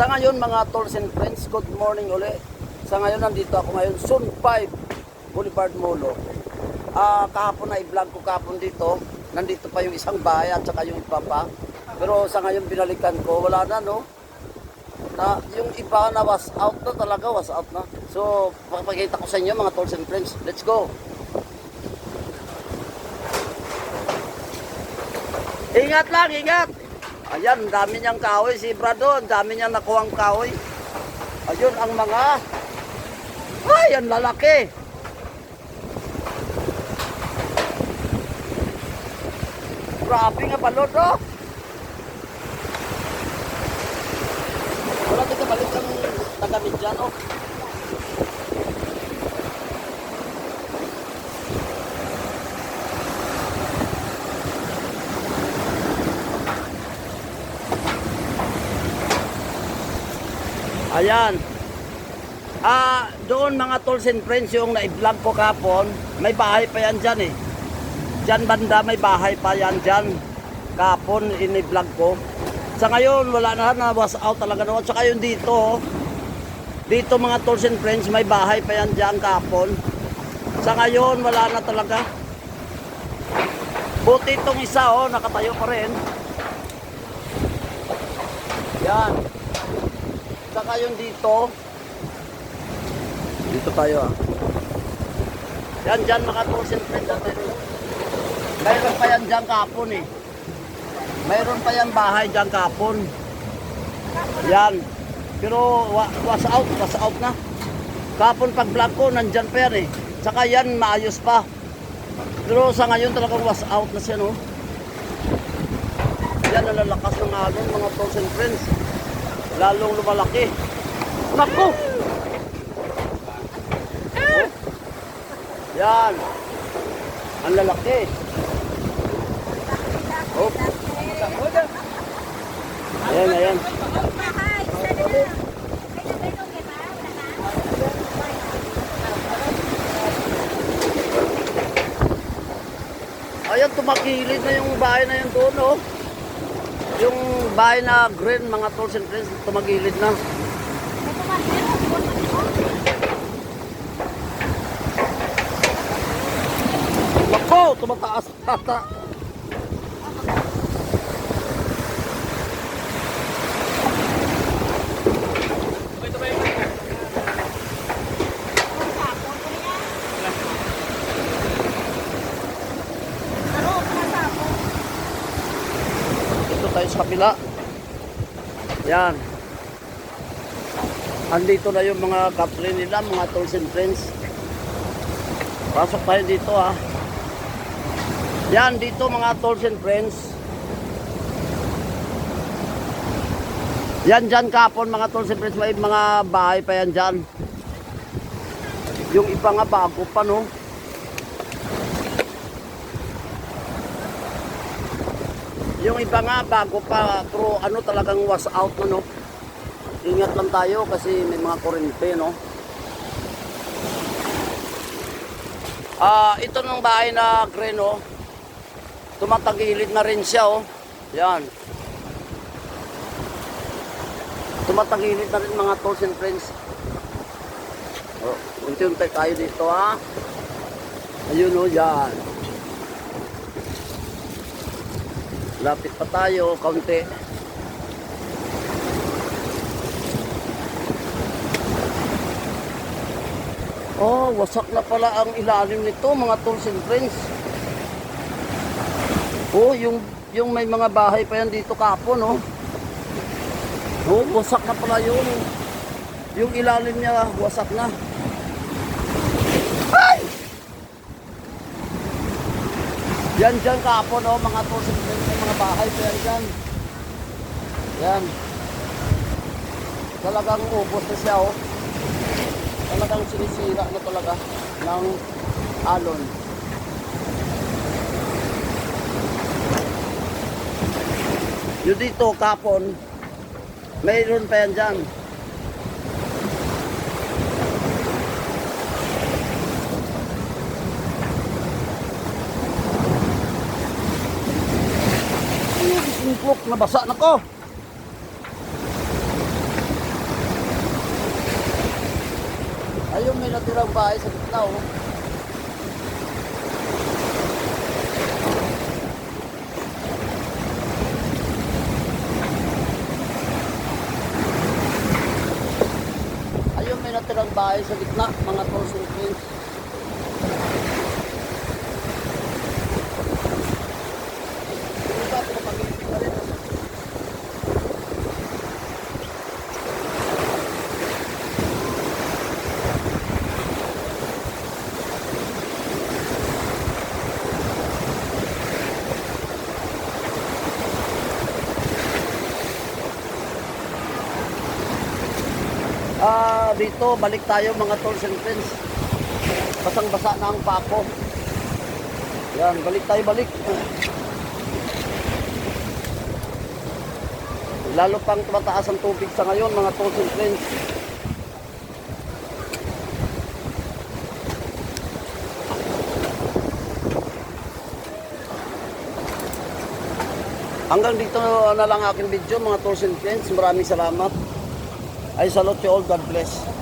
Sa ngayon mga tolls and friends, good morning uli. Sa ngayon nandito ako ngayon, Sun 5, Boulevard Molo. Ah, kahapon na i-vlog ko kahapon dito. Nandito pa yung isang bahay at saka yung iba pa. Pero sa ngayon binalikan ko, wala na no. Na yung iba na was out na talaga, was out na. So, papakita ko sa inyo mga tolls and friends. Let's go. Ingat lang, ingat. Ayan, dami niyang kahoy. Si Brado, dami niyang nakuhang kahoy. Ayun, ang mga... Ay, ang lalaki. Grabe nga balot, oh. Wala dito balik ang tagamit dyan, oh. Ayan. Ah, doon mga tools and friends yung na-vlog ko kapon, may bahay pa yan dyan eh. Dyan banda may bahay pa yan dyan. Kapon in-vlog ko. Sa ngayon wala na na out talaga noon. Saka yung dito, oh. dito mga tools and friends may bahay pa yan dyan kapon. Sa ngayon wala na talaga. Buti itong isa oh, nakatayo pa rin. Yan. Saka yung dito. Dito tayo ah. Yan dyan mga tools and friends. natin. Mayroon pa yan dyan kapon eh. Mayroon pa yan bahay dyan kapon. Yan. Pero wa- was out, was out na. Kapon pag vlog ko, nandyan pa yan eh. Saka yan, maayos pa. Pero sa ngayon talagang was out na siya no. Yan ang lalakas ng alon mga and friends lalong lumalaki. Naku! Oh. Yan. Ang lalaki. Oh. Ayan, ayan. Ayan, tumakilid na yung bahay na yun doon, oh. Yung bahay na green, mga tools and friends, tumagilid na. Nako, tumataas ata. Tayo sa kabila. Yan. Andito na yung mga couple nila, mga tools and friends. Pasok tayo dito ha. Yan, dito mga tools and friends. Yan dyan kapon mga tools and friends. May mga bahay pa yan dyan. Yung iba nga bago pa no. Yung iba nga bago pa pero ano talagang was out na no. Ingat lang tayo kasi may mga kurente no. Ah, ito ng bahay na green no. Tumatagilid na rin siya oh. Yan. Tumatagilid na rin mga tools and friends. Oh, unti-unti tayo dito ha. Ayun oh, yan. Lapit pa tayo, kaunti. Oh, wasak na pala ang ilalim nito, mga tools and friends. Oh, yung yung may mga bahay pa yan dito kapon, oh. Oh, wasak na pala yun. Yung ilalim niya, wasak na. Yan dyan kapon, oh, mga friends, may mga bahay yan dyan. Yan. Talagang ubos na siya, oh. Talagang sinisira na talaga ng alon. Yung dito, kapon, mayroon pa yan dyan. Simplok, nabasa na ko. Ayun, may naturang bahay sa gitna, oh. Ayun, may naturang bahay sa gitna, mga 12 inches. Ah, dito balik tayo mga tolls and friends. Basang-basa na ang pako. Yan, balik tayo balik. Lalo pang tumataas ang tubig sa ngayon mga tolls and friends. Hanggang dito na lang aking video mga tolls and friends. Maraming salamat. I salute you all. God bless.